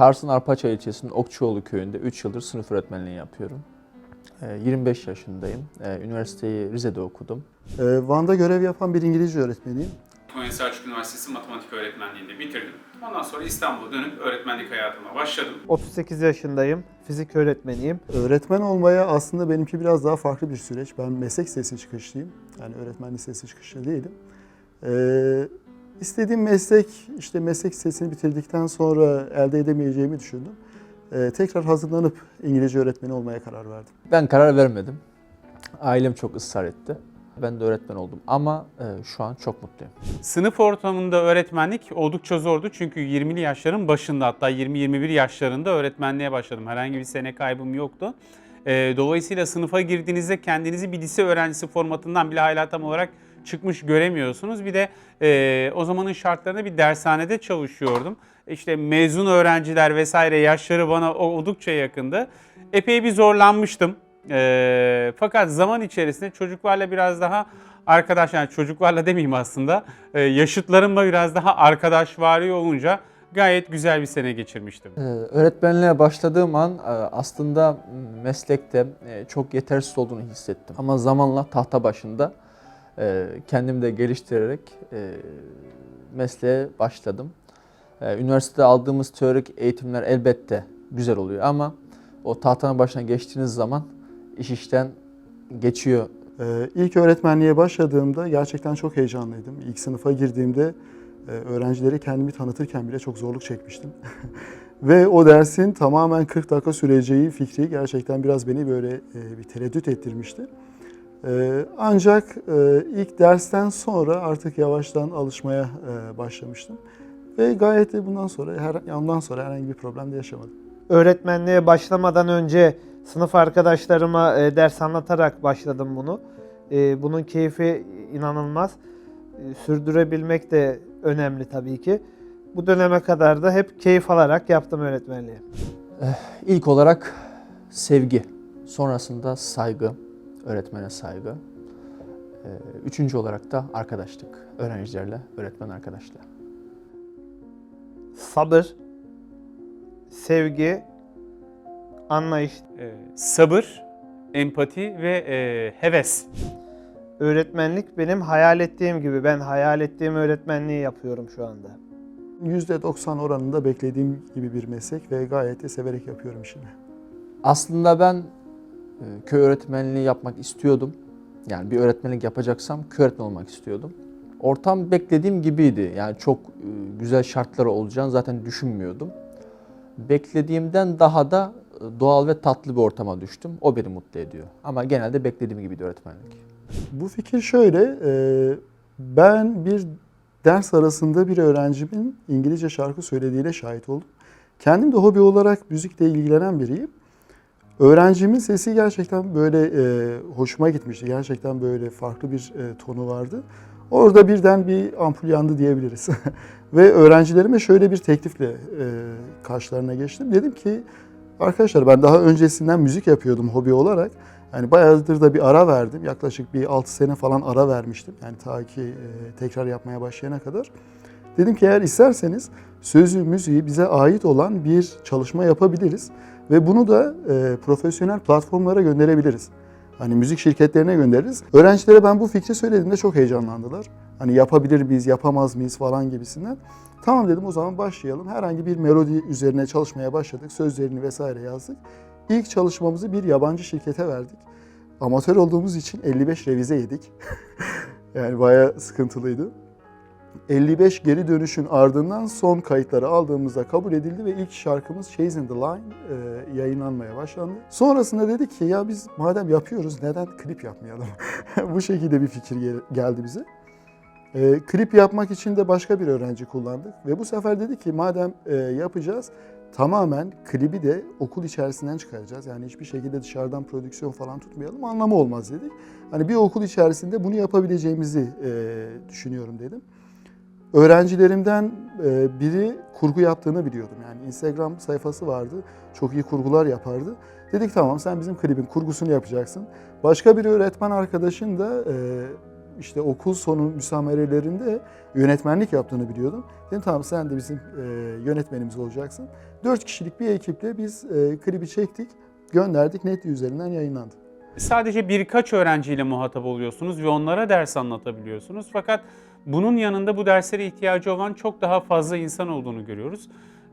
Kars'ın Arpaçay ilçesinin Okçuoğlu köyünde 3 yıldır sınıf öğretmenliği yapıyorum. Ee, 25 yaşındayım. Ee, Üniversiteyi Rize'de okudum. Ee, Van'da görev yapan bir İngilizce öğretmeniyim. Konya Selçuk Üniversitesi Matematik Öğretmenliği'nde bitirdim. Ondan sonra İstanbul'a dönüp öğretmenlik hayatıma başladım. 38 yaşındayım. Fizik öğretmeniyim. Öğretmen olmaya aslında benimki biraz daha farklı bir süreç. Ben meslek lisesi çıkışlıyım. Yani öğretmen lisesi çıkışlı değilim. Ee, istediğim meslek, işte meslek lisesini bitirdikten sonra elde edemeyeceğimi düşündüm. Ee, tekrar hazırlanıp İngilizce öğretmeni olmaya karar verdim. Ben karar vermedim. Ailem çok ısrar etti. Ben de öğretmen oldum ama e, şu an çok mutluyum. Sınıf ortamında öğretmenlik oldukça zordu çünkü 20'li yaşların başında hatta 20-21 yaşlarında öğretmenliğe başladım. Herhangi bir sene kaybım yoktu. Ee, Dolayısıyla sınıfa girdiğinizde kendinizi bir lise öğrencisi formatından bile hala tam olarak çıkmış göremiyorsunuz. Bir de e, o zamanın şartlarında bir dershanede çalışıyordum. İşte mezun öğrenciler vesaire yaşları bana oldukça yakındı. Epey bir zorlanmıştım. Ee, fakat zaman içerisinde çocuklarla biraz daha arkadaş yani çocuklarla demeyeyim aslında e, yaşıtlarımla biraz daha arkadaşvari olunca gayet güzel bir sene geçirmiştim. Ee, öğretmenliğe başladığım an e, aslında meslekte e, çok yetersiz olduğunu hissettim. Ama zamanla tahta başında e, kendimi de geliştirerek e, mesleğe başladım. E, Üniversitede aldığımız teorik eğitimler elbette güzel oluyor ama o tahtanın başına geçtiğiniz zaman iş işten geçiyor. Ee, ilk öğretmenliğe başladığımda gerçekten çok heyecanlıydım. İlk sınıfa girdiğimde e, öğrencilere kendimi tanıtırken bile çok zorluk çekmiştim. Ve o dersin tamamen 40 dakika süreceği fikri gerçekten biraz beni böyle e, bir tereddüt ettirmişti. E, Ancak e, ilk dersten sonra artık yavaştan alışmaya e, başlamıştım. Ve gayet de bundan sonra, her, ondan sonra herhangi bir problem de yaşamadım. Öğretmenliğe başlamadan önce sınıf arkadaşlarıma e, ders anlatarak başladım bunu. Bunun keyfi inanılmaz. Sürdürebilmek de önemli tabii ki. Bu döneme kadar da hep keyif alarak yaptım öğretmenliği. İlk olarak sevgi, sonrasında saygı, öğretmene saygı. Ee, Üçüncü olarak da arkadaşlık, öğrencilerle, öğretmen arkadaşlığı. Sabır, sevgi, anlayış. Ee, sabır, empati ve e, heves. Öğretmenlik benim hayal ettiğim gibi. Ben hayal ettiğim öğretmenliği yapıyorum şu anda. %90 oranında beklediğim gibi bir meslek ve gayet de severek yapıyorum işimi. Aslında ben köy öğretmenliği yapmak istiyordum. Yani bir öğretmenlik yapacaksam köy öğretmeni olmak istiyordum. Ortam beklediğim gibiydi. Yani çok e, güzel şartları olacağını zaten düşünmüyordum. Beklediğimden daha da e, doğal ve tatlı bir ortama düştüm. O beni mutlu ediyor. Ama genelde beklediğim gibiydi öğretmenlik. Bu fikir şöyle, e, ben bir ders arasında bir öğrencimin İngilizce şarkı söylediğine şahit oldum. Kendim de hobi olarak müzikle ilgilenen biriyim. Öğrencimin sesi gerçekten böyle e, hoşuma gitmişti. Gerçekten böyle farklı bir e, tonu vardı. Orada birden bir ampul yandı diyebiliriz. Ve öğrencilerime şöyle bir teklifle e, karşılarına geçtim. Dedim ki arkadaşlar ben daha öncesinden müzik yapıyordum hobi olarak. Yani bayağıdır da bir ara verdim. Yaklaşık bir 6 sene falan ara vermiştim. Yani ta ki e, tekrar yapmaya başlayana kadar. Dedim ki eğer isterseniz sözü, müziği bize ait olan bir çalışma yapabiliriz. Ve bunu da e, profesyonel platformlara gönderebiliriz. Hani müzik şirketlerine göndeririz. Öğrencilere ben bu fikri söylediğimde çok heyecanlandılar. Hani yapabilir miyiz, yapamaz mıyız falan gibisinden. Tamam dedim o zaman başlayalım. Herhangi bir melodi üzerine çalışmaya başladık. Sözlerini vesaire yazdık. İlk çalışmamızı bir yabancı şirkete verdik. Amatör olduğumuz için 55 revize yedik. yani bayağı sıkıntılıydı. 55 geri dönüşün ardından son kayıtları aldığımızda kabul edildi ve ilk şarkımız Chasing the Line e, yayınlanmaya başlandı. Sonrasında dedik ki ya biz madem yapıyoruz neden klip yapmayalım? Bu şekilde bir fikir gel- geldi bize. E, klip yapmak için de başka bir öğrenci kullandık ve bu sefer dedi ki madem e, yapacağız tamamen klibi de okul içerisinden çıkaracağız. Yani hiçbir şekilde dışarıdan prodüksiyon falan tutmayalım anlamı olmaz dedik. Hani bir okul içerisinde bunu yapabileceğimizi e, düşünüyorum dedim. Öğrencilerimden e, biri kurgu yaptığını biliyordum. Yani Instagram sayfası vardı. Çok iyi kurgular yapardı. Dedik tamam sen bizim klibin kurgusunu yapacaksın. Başka bir öğretmen arkadaşın da e, işte okul sonu müsamerelerinde yönetmenlik yaptığını biliyordum. Dedim tamam sen de bizim e, yönetmenimiz olacaksın. Dört kişilik bir ekiple biz klibi çektik, gönderdik, Netli üzerinden yayınlandı. Sadece birkaç öğrenciyle muhatap oluyorsunuz ve onlara ders anlatabiliyorsunuz. Fakat bunun yanında bu derslere ihtiyacı olan çok daha fazla insan olduğunu görüyoruz.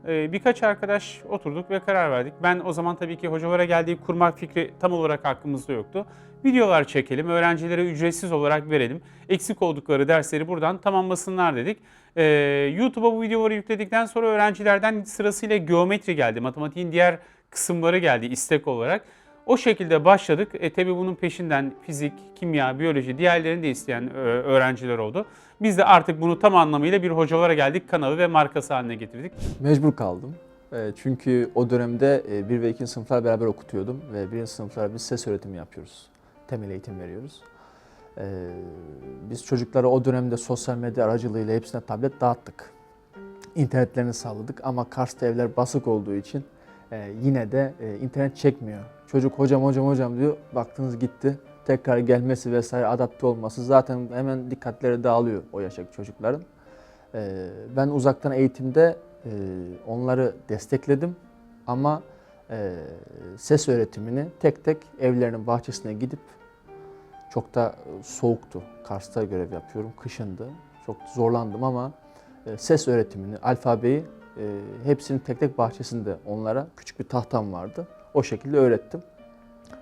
Ee, Birkaç arkadaş oturduk ve karar verdik. Ben o zaman tabii ki hocalara geldiği kurmak fikri tam olarak aklımızda yoktu. Videolar çekelim, öğrencilere ücretsiz olarak verelim. Eksik oldukları dersleri buradan tamamlasınlar dedik. Ee, YouTube'a bu videoları yükledikten sonra öğrencilerden sırasıyla geometri geldi, matematiğin diğer kısımları geldi istek olarak. O şekilde başladık. E tabi bunun peşinden fizik, kimya, biyoloji diğerlerini de isteyen e, öğrenciler oldu. Biz de artık bunu tam anlamıyla bir hocalara geldik kanalı ve markası haline getirdik. Mecbur kaldım. E, Çünkü o dönemde 1 ve 2. sınıflar beraber okutuyordum ve 1. sınıflara biz ses öğretimi yapıyoruz. Temel eğitim veriyoruz. E, Biz çocuklara o dönemde sosyal medya aracılığıyla hepsine tablet dağıttık. İnternetlerini sağladık ama Kars'ta evler basık olduğu için e, yine de e, internet çekmiyor. Çocuk hocam hocam hocam diyor. Baktınız gitti. Tekrar gelmesi vesaire adapte olması zaten hemen dikkatleri dağılıyor o yaştaki çocukların. Ee, Ben uzaktan eğitimde e, onları destekledim ama e, ses öğretimini tek tek evlerinin bahçesine gidip çok da e, soğuktu. Kars'ta görev yapıyorum, kışındı. Çok zorlandım ama ses öğretimini, alfabeyi hepsinin tek tek bahçesinde onlara küçük bir tahtam vardı. O şekilde öğrettim.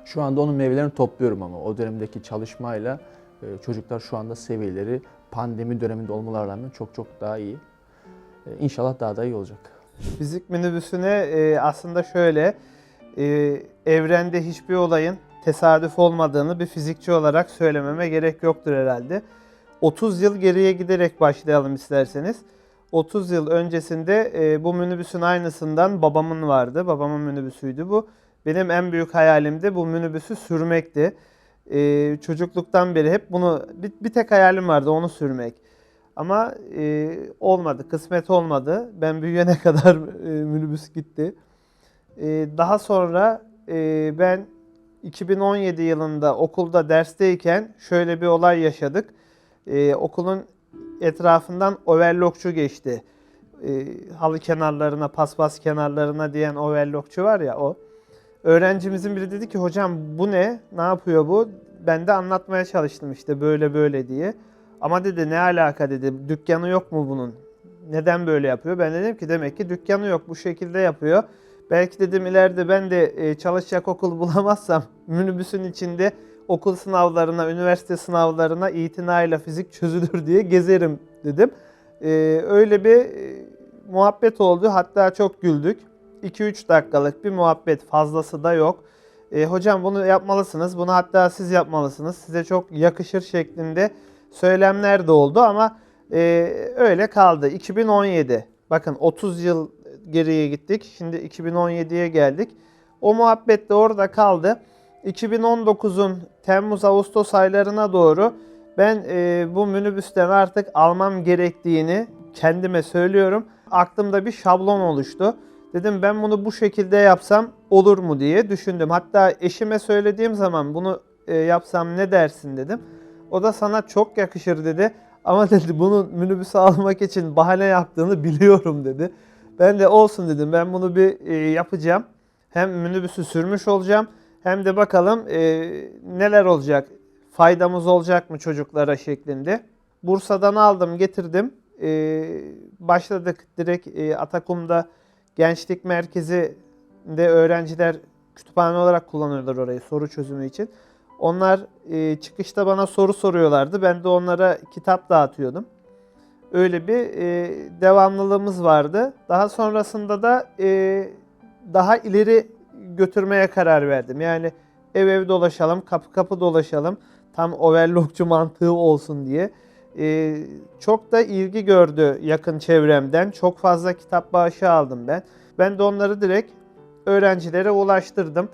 Şu anda onun meyvelerini topluyorum ama o dönemdeki çalışmayla e, çocuklar şu anda seviyeleri pandemi döneminde olmalarına rağmen çok çok daha iyi. E, İnşallah daha da iyi olacak. Fizik minibüsüne e, aslında şöyle, evrende hiçbir olayın tesadüf olmadığını bir fizikçi olarak söylememe gerek yoktur herhalde. 30 yıl geriye giderek başlayalım isterseniz. 30 yıl öncesinde bu minibüsün aynısından babamın vardı. Babamın minibüsüydü bu. Benim en büyük hayalim de bu minibüsü sürmekti. E, çocukluktan beri hep bunu bir, bir tek hayalim vardı onu sürmek. Ama e, olmadı, kısmet olmadı. Ben büyüyene kadar e, minibüs gitti. E, daha sonra e, ben 2017 yılında okulda dersteyken şöyle bir olay yaşadık. E, okulun etrafından overlockçu geçti. E, halı kenarlarına, paspas kenarlarına diyen overlockçu var ya o. Öğrencimizin biri dedi ki hocam bu ne? Ne yapıyor bu? Ben de anlatmaya çalıştım işte böyle böyle diye. Ama dedi ne alaka dedi. Dükkanı yok mu bunun? Neden böyle yapıyor? Ben dedim ki demek ki dükkanı yok. Bu şekilde yapıyor. Belki dedim ileride ben de e, çalışacak okul bulamazsam minibüsün içinde okul sınavlarına, üniversite sınavlarına itinayla fizik çözülür diye gezerim dedim. E, öyle bir e, muhabbet oldu. Hatta çok güldük. 2-3 dakikalık bir muhabbet fazlası da yok. E, hocam bunu yapmalısınız. Bunu hatta siz yapmalısınız. Size çok yakışır şeklinde söylemler de oldu ama e, öyle kaldı. 2017. Bakın 30 yıl geriye gittik. Şimdi 2017'ye geldik. O muhabbet de orada kaldı. 2019'un Temmuz-Ağustos aylarına doğru ben e, bu minibüsten artık almam gerektiğini kendime söylüyorum. Aklımda bir şablon oluştu. Dedim ben bunu bu şekilde yapsam olur mu diye düşündüm. Hatta eşime söylediğim zaman bunu e, yapsam ne dersin dedim. O da sana çok yakışır dedi. Ama dedi bunu minibüse almak için bahane yaptığını biliyorum dedi. Ben de olsun dedim. Ben bunu bir e, yapacağım. Hem minibüsü sürmüş olacağım. Hem de bakalım e, neler olacak. Faydamız olacak mı çocuklara şeklinde. Bursa'dan aldım getirdim. E, başladık direkt e, Atakum'da gençlik merkezinde öğrenciler kütüphane olarak kullanıyorlar orayı soru çözümü için. Onlar e, çıkışta bana soru soruyorlardı. Ben de onlara kitap dağıtıyordum. Öyle bir e, devamlılığımız vardı. Daha sonrasında da e, daha ileri götürmeye karar verdim. Yani ev ev dolaşalım, kapı kapı dolaşalım. Tam overlockçu mantığı olsun diye. E, çok da ilgi gördü yakın çevremden. Çok fazla kitap bağışı aldım ben. Ben de onları direkt öğrencilere ulaştırdım.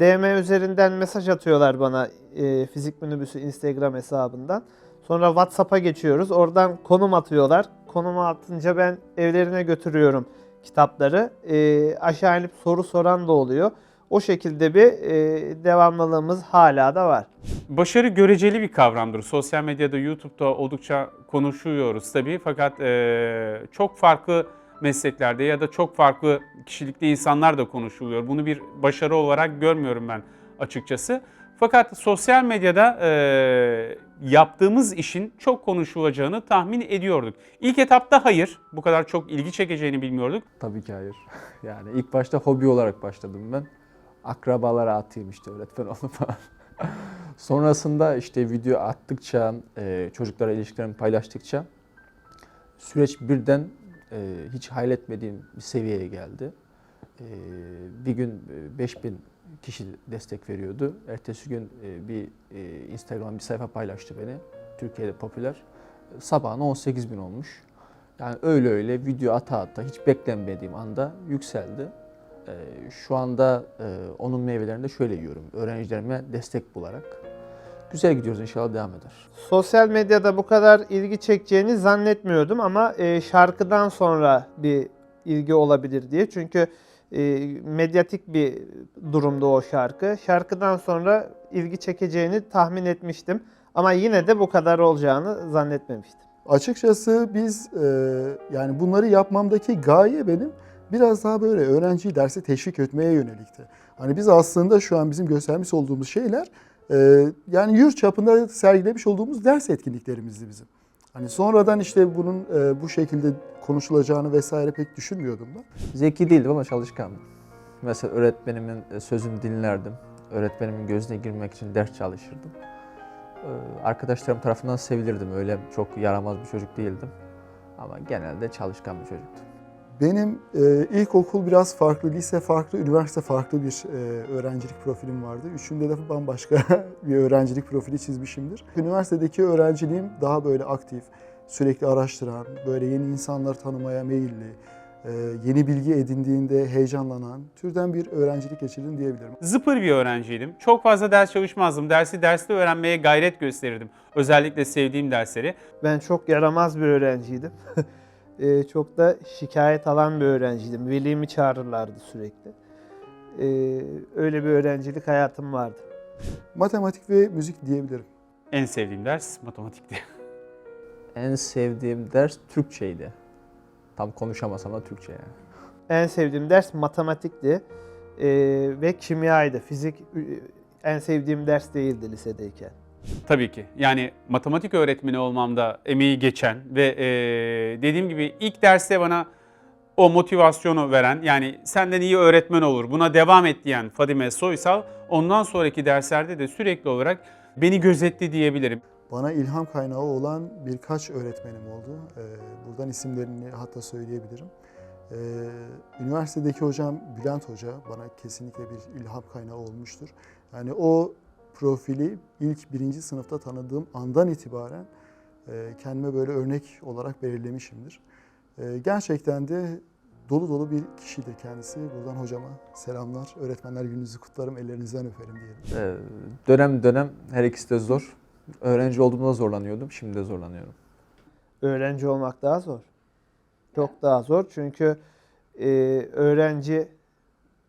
DM üzerinden mesaj atıyorlar bana e, Fizik Minibüsü Instagram hesabından. Sonra WhatsApp'a geçiyoruz. Oradan konum atıyorlar. Konumu atınca ben evlerine götürüyorum kitapları. E, aşağı inip soru soran da oluyor. O şekilde bir e, devamlılığımız hala da var. Başarı göreceli bir kavramdır. Sosyal medyada, YouTube'da oldukça konuşuyoruz tabii. Fakat e, çok farklı mesleklerde ya da çok farklı kişilikte insanlar da konuşuluyor. Bunu bir başarı olarak görmüyorum ben açıkçası. Fakat sosyal medyada e, yaptığımız işin çok konuşulacağını tahmin ediyorduk. İlk etapta hayır, bu kadar çok ilgi çekeceğini bilmiyorduk. Tabii ki hayır. Yani ilk başta hobi olarak başladım ben. Akrabalara atayım işte öğretmen oldum falan. Sonrasında işte video attıkça, e, çocuklara ilişkilerimi paylaştıkça süreç birden e, hiç hayal etmediğim bir seviyeye geldi. E, bir gün e, 5000 kişi destek veriyordu. Ertesi gün e, bir e, Instagram bir sayfa paylaştı beni. Türkiye'de popüler. Sabahına 18 bin olmuş. Yani öyle öyle video ata ata hiç beklenmediğim anda yükseldi. Ee, şu anda e, onun meyvelerini de şöyle yiyorum. Öğrencilerime destek bularak. Güzel gidiyoruz inşallah devam eder. Sosyal medyada bu kadar ilgi çekeceğini zannetmiyordum ama e, şarkıdan sonra bir ilgi olabilir diye. Çünkü e, medyatik bir durumda o şarkı. Şarkıdan sonra ilgi çekeceğini tahmin etmiştim. Ama yine de bu kadar olacağını zannetmemiştim. Açıkçası biz e, yani bunları yapmamdaki gaye benim biraz daha böyle öğrenciyi derse teşvik etmeye yönelikti. Hani biz aslında şu an bizim göstermiş olduğumuz şeyler e, yani yurt çapında sergilemiş olduğumuz ders etkinliklerimizdi bizim. Hani sonradan işte bunun e, bu şekilde konuşulacağını vesaire pek düşünmüyordum ben. Zeki değildim ama çalışkandım. Mesela öğretmenimin e, sözünü dinlerdim. Öğretmenimin gözüne girmek için ders çalışırdım. Ee, Arkadaşlarım tarafından sevilirdim. Öyle çok yaramaz bir çocuk değildim. Ama genelde çalışkan bir çocuktum. Benim e, ilkokul biraz farklı, lise farklı, üniversite farklı bir e, öğrencilik profilim vardı. Üçünde de bambaşka bir öğrencilik profili çizmişimdir. Üniversitedeki öğrenciliğim daha böyle aktif, sürekli araştıran, böyle yeni insanlar tanımaya meyilli, e, yeni bilgi edindiğinde heyecanlanan türden bir öğrencilik geçirdim diyebilirim. Zıpır bir öğrenciydim. Çok fazla ders çalışmazdım. Dersi derste öğrenmeye gayret gösterirdim. Özellikle sevdiğim dersleri. Ben çok yaramaz bir öğrenciydim. E, çok da şikayet alan bir öğrenciydim. Velimi çağırırlardı sürekli. E, öyle bir öğrencilik hayatım vardı. Matematik ve müzik diyebilirim. En sevdiğim ders matematikti. En sevdiğim ders Türkçeydi. Tam konuşamasam da Türkçe yani. En sevdiğim ders matematikti e, ve kimyaydı. Fizik e, en sevdiğim ders değildi lisedeyken. Tabii ki. Yani matematik öğretmeni olmamda emeği geçen ve e, dediğim gibi ilk derste bana o motivasyonu veren yani senden iyi öğretmen olur buna devam et diyen Fadime Soysal ondan sonraki derslerde de sürekli olarak beni gözetti diyebilirim. Bana ilham kaynağı olan birkaç öğretmenim oldu. Ee, buradan isimlerini hatta söyleyebilirim. Ee, üniversitedeki hocam Bülent Hoca bana kesinlikle bir ilham kaynağı olmuştur. Yani o profili ilk birinci sınıfta tanıdığım andan itibaren e, kendime böyle örnek olarak belirlemişimdir. E, gerçekten de dolu dolu bir kişidir kendisi. Buradan hocama selamlar. Öğretmenler gününüzü kutlarım. Ellerinizden öperim diyelim. Ee, dönem dönem her ikisi de zor. Öğrenci olduğumda zorlanıyordum, şimdi de zorlanıyorum. Öğrenci olmak daha zor. Çok daha zor çünkü e, öğrenci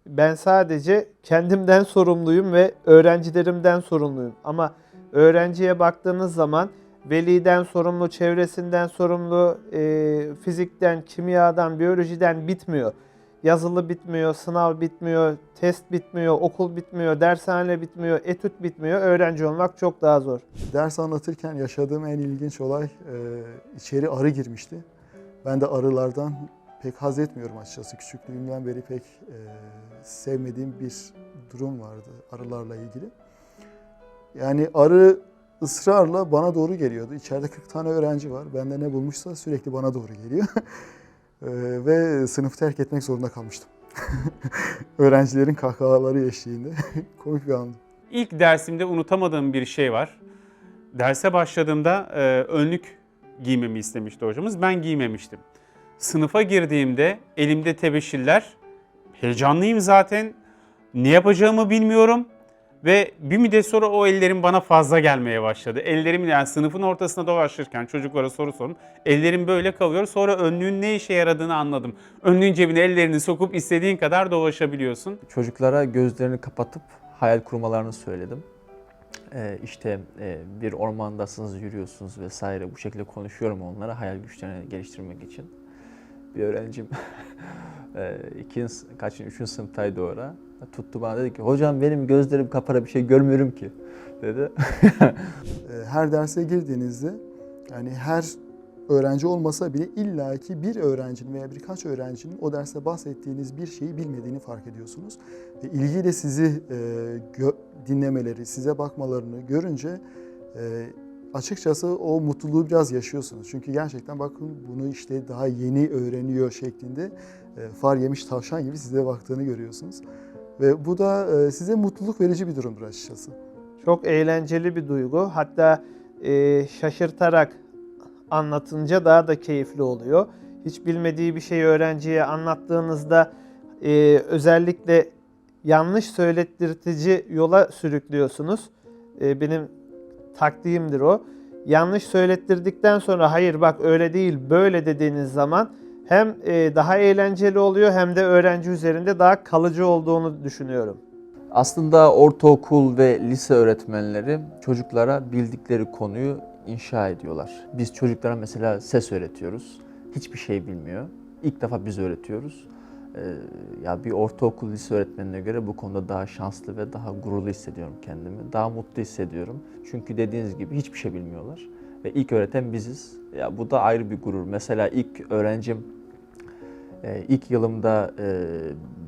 ben sadece kendimden sorumluyum ve öğrencilerimden sorumluyum. Ama öğrenciye baktığınız zaman veliden sorumlu, çevresinden sorumlu, e, fizikten, kimyadan, biyolojiden bitmiyor. Yazılı bitmiyor, sınav bitmiyor, test bitmiyor, okul bitmiyor, dershane bitmiyor, etüt bitmiyor. Öğrenci olmak çok daha zor. Ders anlatırken yaşadığım en ilginç olay e, içeri arı girmişti. Ben de arılardan pek haz etmiyorum açıkçası. Küçüklüğümden beri pek e, sevmediğim bir durum vardı arılarla ilgili. Yani arı ısrarla bana doğru geliyordu. İçeride 40 tane öğrenci var. Bende ne bulmuşsa sürekli bana doğru geliyor. E, ve sınıfı terk etmek zorunda kalmıştım. Öğrencilerin kahkahaları eşliğinde. Komik bir andı. İlk dersimde unutamadığım bir şey var. Derse başladığımda e, önlük giymemi istemişti hocamız. Ben giymemiştim. Sınıfa girdiğimde elimde tebeşirler. Heyecanlıyım zaten. Ne yapacağımı bilmiyorum. Ve bir müddet sonra o ellerim bana fazla gelmeye başladı. Ellerim yani sınıfın ortasında dolaşırken çocuklara soru sorun. Ellerim böyle kalıyor. Sonra önlüğün ne işe yaradığını anladım. Önlüğün cebine ellerini sokup istediğin kadar dolaşabiliyorsun. Çocuklara gözlerini kapatıp hayal kurmalarını söyledim. e, işte e, bir ormandasınız, yürüyorsunuz vesaire bu şekilde konuşuyorum onlara hayal güçlerini geliştirmek için. Bir öğrencim e, ikinci, kaçıncı, üçüncü sınıftaydı orada. Tuttu bana dedi ki hocam benim gözlerim kapara bir şey görmüyorum ki dedi. E, her derse girdiğinizde yani her öğrenci olmasa bile illaki bir öğrencinin veya birkaç öğrencinin o derste bahsettiğiniz bir şeyi bilmediğini fark ediyorsunuz. Ve ilgiyle sizi e, dinlemeleri, size bakmalarını görünce e, açıkçası o mutluluğu biraz yaşıyorsunuz. Çünkü gerçekten bakın bunu işte daha yeni öğreniyor şeklinde e, far yemiş tavşan gibi size baktığını görüyorsunuz. Ve bu da e, size mutluluk verici bir durumdur açıkçası. Çok eğlenceli bir duygu. Hatta e, şaşırtarak anlatınca daha da keyifli oluyor. Hiç bilmediği bir şeyi öğrenciye anlattığınızda e, özellikle yanlış söylettirtici yola sürüklüyorsunuz. E, benim taktiğimdir o. Yanlış söylettirdikten sonra hayır bak öyle değil böyle dediğiniz zaman hem e, daha eğlenceli oluyor hem de öğrenci üzerinde daha kalıcı olduğunu düşünüyorum. Aslında ortaokul ve lise öğretmenleri çocuklara bildikleri konuyu inşa ediyorlar. Biz çocuklara mesela ses öğretiyoruz. Hiçbir şey bilmiyor. İlk defa biz öğretiyoruz. Ee, ya bir ortaokul lise öğretmenine göre bu konuda daha şanslı ve daha gururlu hissediyorum kendimi. Daha mutlu hissediyorum. Çünkü dediğiniz gibi hiçbir şey bilmiyorlar. Ve ilk öğreten biziz. Ya bu da ayrı bir gurur. Mesela ilk öğrencim e, ilk yılımda e,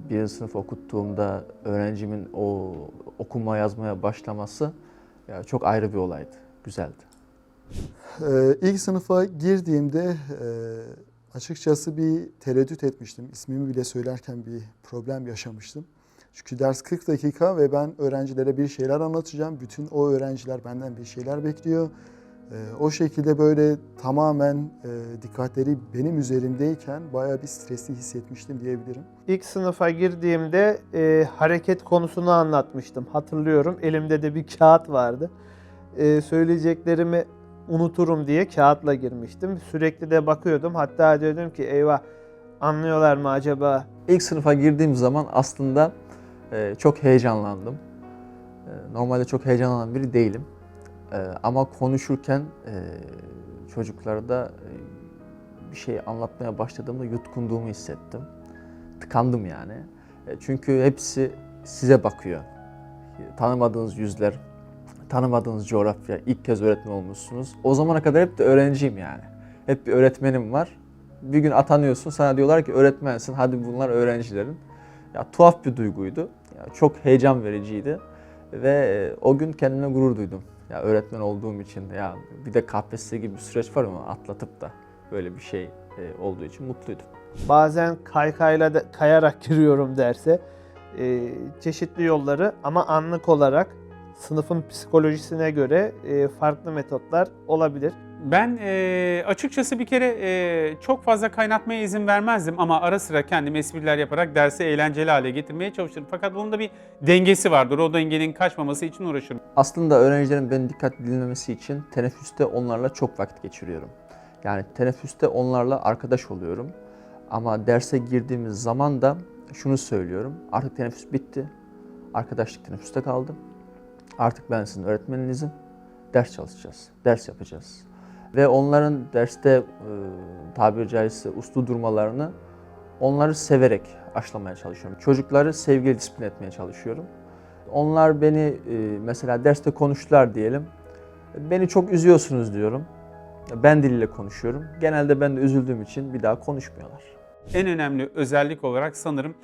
bir sınıf okuttuğumda öğrencimin o okuma yazmaya başlaması ya çok ayrı bir olaydı. Güzeldi. Ee, ilk sınıfa girdiğimde e, açıkçası bir tereddüt etmiştim. İsmimi bile söylerken bir problem yaşamıştım. Çünkü ders 40 dakika ve ben öğrencilere bir şeyler anlatacağım. Bütün o öğrenciler benden bir şeyler bekliyor. Ee, o şekilde böyle tamamen e, dikkatleri benim üzerimdeyken bayağı bir stresli hissetmiştim diyebilirim. İlk sınıfa girdiğimde e, hareket konusunu anlatmıştım. Hatırlıyorum. Elimde de bir kağıt vardı. E, söyleyeceklerimi unuturum diye kağıtla girmiştim. Sürekli de bakıyordum. Hatta diyordum ki eyvah anlıyorlar mı acaba? İlk sınıfa girdiğim zaman aslında e, çok heyecanlandım. E, normalde çok heyecanlanan biri değilim. E, ama konuşurken e, çocuklarda e, bir şey anlatmaya başladığımda yutkunduğumu hissettim. Tıkandım yani. E, çünkü hepsi size bakıyor. Tanımadığınız yüzler, tanımadığınız coğrafya, ilk kez öğretmen olmuşsunuz. O zamana kadar hep de öğrenciyim yani. Hep bir öğretmenim var. Bir gün atanıyorsun, sana diyorlar ki öğretmensin, hadi bunlar öğrencilerin. Ya tuhaf bir duyguydu. Ya, çok heyecan vericiydi. Ve e, o gün kendime gurur duydum. Ya öğretmen olduğum için ya bir de KPSS gibi bir süreç var ama atlatıp da böyle bir şey e, olduğu için mutluydum. Bazen kaykayla da, kayarak giriyorum derse. E, çeşitli yolları ama anlık olarak sınıfın psikolojisine göre e, farklı metotlar olabilir. Ben e, açıkçası bir kere e, çok fazla kaynatmaya izin vermezdim ama ara sıra kendim espriler yaparak dersi eğlenceli hale getirmeye çalışırım. Fakat bunun da bir dengesi vardır. O dengenin kaçmaması için uğraşırım. Aslında öğrencilerin beni dikkatli dinlemesi için teneffüste onlarla çok vakit geçiriyorum. Yani teneffüste onlarla arkadaş oluyorum. Ama derse girdiğimiz zaman da şunu söylüyorum. Artık teneffüs bitti. Arkadaşlık teneffüste kaldı. Artık ben sizin öğretmeninizim. Ders çalışacağız. Ders yapacağız. Ve onların derste e, tabiri caizse uslu durmalarını onları severek aşılamaya çalışıyorum. Çocukları sevgiyle disiplin etmeye çalışıyorum. Onlar beni e, mesela derste konuştular diyelim. Beni çok üzüyorsunuz diyorum. Ben diliyle konuşuyorum. Genelde ben de üzüldüğüm için bir daha konuşmuyorlar. En önemli özellik olarak sanırım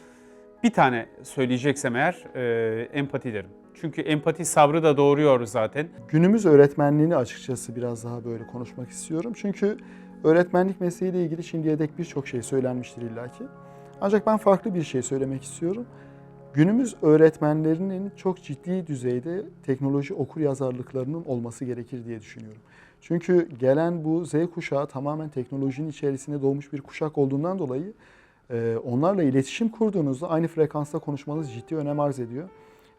bir tane söyleyeceksem eğer e, empati derim. Çünkü empati sabrı da doğuruyor zaten. Günümüz öğretmenliğini açıkçası biraz daha böyle konuşmak istiyorum. Çünkü öğretmenlik mesleğiyle ilgili şimdiye dek birçok şey söylenmiştir illaki. Ancak ben farklı bir şey söylemek istiyorum. Günümüz öğretmenlerinin çok ciddi düzeyde teknoloji okur yazarlıklarının olması gerekir diye düşünüyorum. Çünkü gelen bu Z kuşağı tamamen teknolojinin içerisinde doğmuş bir kuşak olduğundan dolayı onlarla iletişim kurduğunuzda aynı frekansta konuşmanız ciddi önem arz ediyor.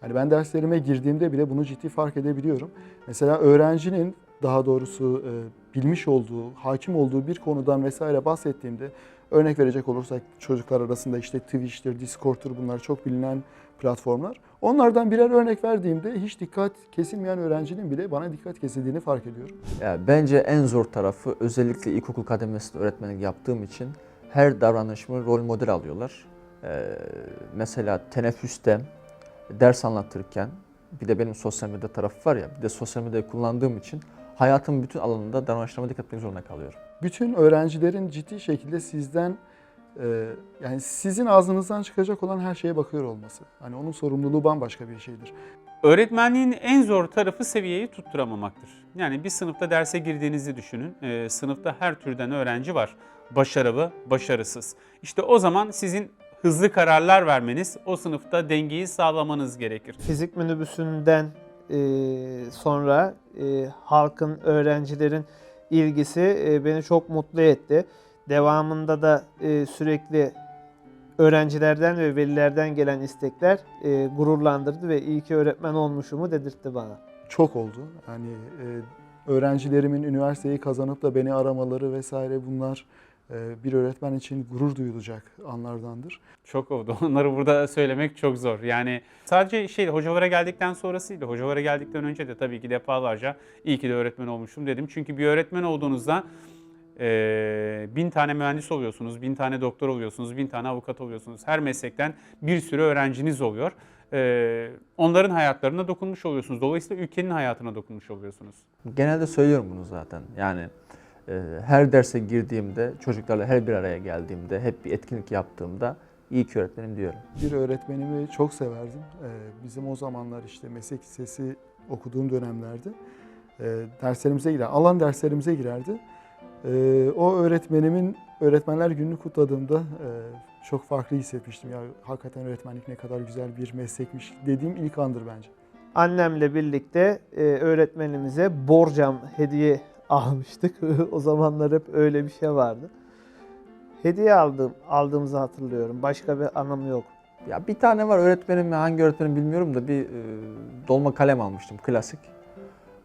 Yani ben derslerime girdiğimde bile bunu ciddi fark edebiliyorum. Mesela öğrencinin daha doğrusu e, bilmiş olduğu, hakim olduğu bir konudan vesaire bahsettiğimde örnek verecek olursak çocuklar arasında işte Twitch'tir, Discord'tur bunlar çok bilinen platformlar. Onlardan birer örnek verdiğimde hiç dikkat kesilmeyen öğrencinin bile bana dikkat kesildiğini fark ediyorum. Ya bence en zor tarafı özellikle ilkokul kademesinde öğretmenlik yaptığım için her davranışımı rol model alıyorlar. Ee, mesela teneffüste ders anlatırken bir de benim sosyal medya tarafı var ya bir de sosyal medyayı kullandığım için hayatımın bütün alanında davranışlarıma dikkat etmek zorunda kalıyorum. Bütün öğrencilerin ciddi şekilde sizden e, yani sizin ağzınızdan çıkacak olan her şeye bakıyor olması. Hani onun sorumluluğu bambaşka bir şeydir. Öğretmenliğin en zor tarafı seviyeyi tutturamamaktır. Yani bir sınıfta derse girdiğinizi düşünün. Ee, sınıfta her türden öğrenci var. Başarılı, başarısız. İşte o zaman sizin hızlı kararlar vermeniz, o sınıfta dengeyi sağlamanız gerekir. Fizik minibüsünden e, sonra e, halkın, öğrencilerin ilgisi e, beni çok mutlu etti. Devamında da e, sürekli öğrencilerden ve velilerden gelen istekler e, gururlandırdı ve iyi ki öğretmen olmuşumu dedirtti bana. Çok oldu. Yani e, öğrencilerimin üniversiteyi kazanıp da beni aramaları vesaire bunlar bir öğretmen için gurur duyulacak anlardandır. Çok oldu. Onları burada söylemek çok zor. Yani sadece şey hocalara geldikten sonrasıydı. Hocalara geldikten önce de tabii ki defalarca iyi ki de öğretmen olmuşum dedim. Çünkü bir öğretmen olduğunuzda eee, bin tane mühendis oluyorsunuz, bin tane doktor oluyorsunuz, bin tane avukat oluyorsunuz. Her meslekten bir sürü öğrenciniz oluyor. Eee, onların hayatlarına dokunmuş oluyorsunuz. Dolayısıyla ülkenin hayatına dokunmuş oluyorsunuz. Genelde söylüyorum bunu zaten. Yani e, her derse girdiğimde, çocuklarla her bir araya geldiğimde, hep bir etkinlik yaptığımda iyi ki öğretmenim diyorum. Bir öğretmenimi çok severdim. E, bizim o zamanlar işte meslek lisesi okuduğum dönemlerde e, derslerimize girer, alan derslerimize girerdi. E, o öğretmenimin öğretmenler gününü kutladığımda e, çok farklı hissetmiştim. Ya hakikaten öğretmenlik ne kadar güzel bir meslekmiş dediğim ilk andır bence. Annemle birlikte e, öğretmenimize borcam hediye almıştık. o zamanlar hep öyle bir şey vardı. Hediye aldım, aldığımızı hatırlıyorum. Başka bir anım yok. Ya bir tane var öğretmenim hangi öğretmenim bilmiyorum da bir e, dolma kalem almıştım klasik.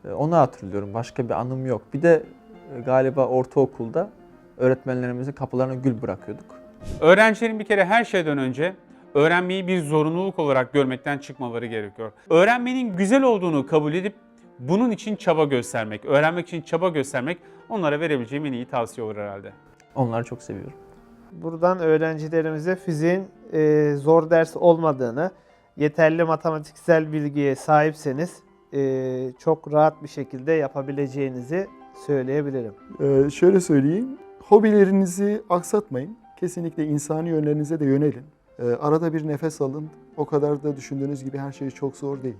E, onu hatırlıyorum. Başka bir anım yok. Bir de e, galiba ortaokulda öğretmenlerimizin kapılarına gül bırakıyorduk. Öğrencilerin bir kere her şeyden önce öğrenmeyi bir zorunluluk olarak görmekten çıkmaları gerekiyor. Öğrenmenin güzel olduğunu kabul edip bunun için çaba göstermek, öğrenmek için çaba göstermek onlara verebileceğim en iyi tavsiye olur herhalde. Onları çok seviyorum. Buradan öğrencilerimize fiziğin e, zor ders olmadığını, yeterli matematiksel bilgiye sahipseniz e, çok rahat bir şekilde yapabileceğinizi söyleyebilirim. Ee, şöyle söyleyeyim, hobilerinizi aksatmayın. Kesinlikle insani yönlerinize de yönelin. Ee, arada bir nefes alın. O kadar da düşündüğünüz gibi her şey çok zor değil.